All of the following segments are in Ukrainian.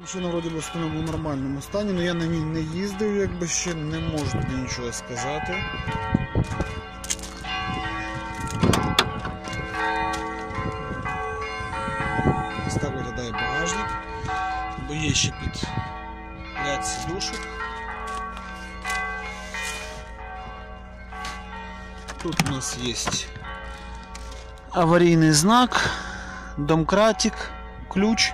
Машина вроді би стоїть в нормальному стані, але я на ній не їздив, якби ще не можу нічого сказати. Ось так виглядає багажник, бо є ще під ряд сидушок. Тут у нас є аварійний знак, домкратик, ключ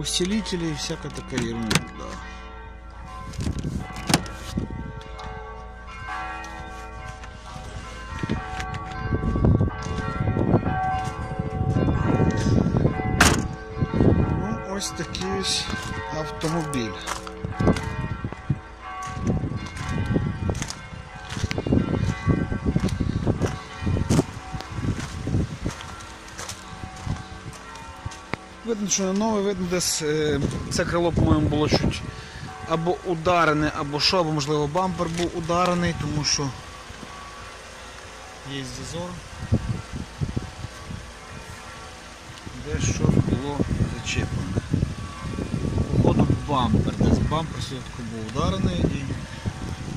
усилители и всякая такая ерунда. Ну, ось такий ось автомобіль. Видно, що не нове, видно, десь е, це крило, по-моєму, було чуть або ударене, або що, або можливо бампер був ударений, тому що є зазор. Де що було зачеплене. Походу бампер, десь бампер все-таки був ударений і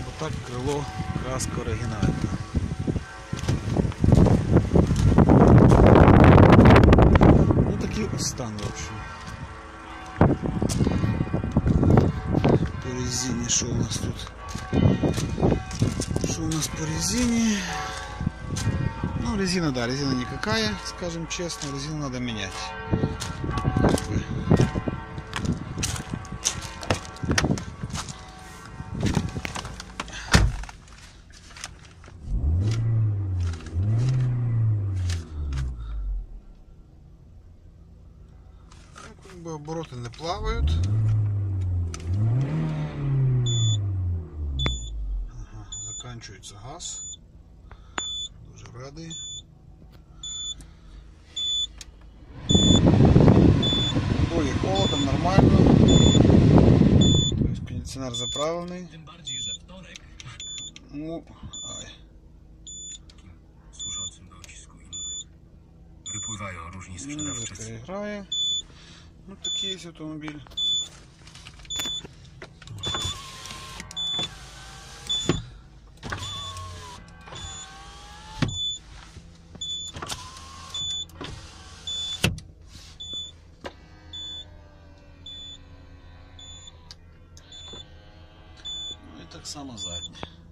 отак крило краска оригінальна. По резині, що у нас тут? Що у нас по резине? Ну, резина, да, резина никакая, скажем честно, резину надо менять. Обороты не плавают. Заканчивается газ. Дуже радий. Ой, холодом нормально. То есть кондиционер заправлений. Ну, ай. służącym do ocisku innym, wypływają różni sprzedawczycy. переграє. Ну, такий є автомобіль. так само задня.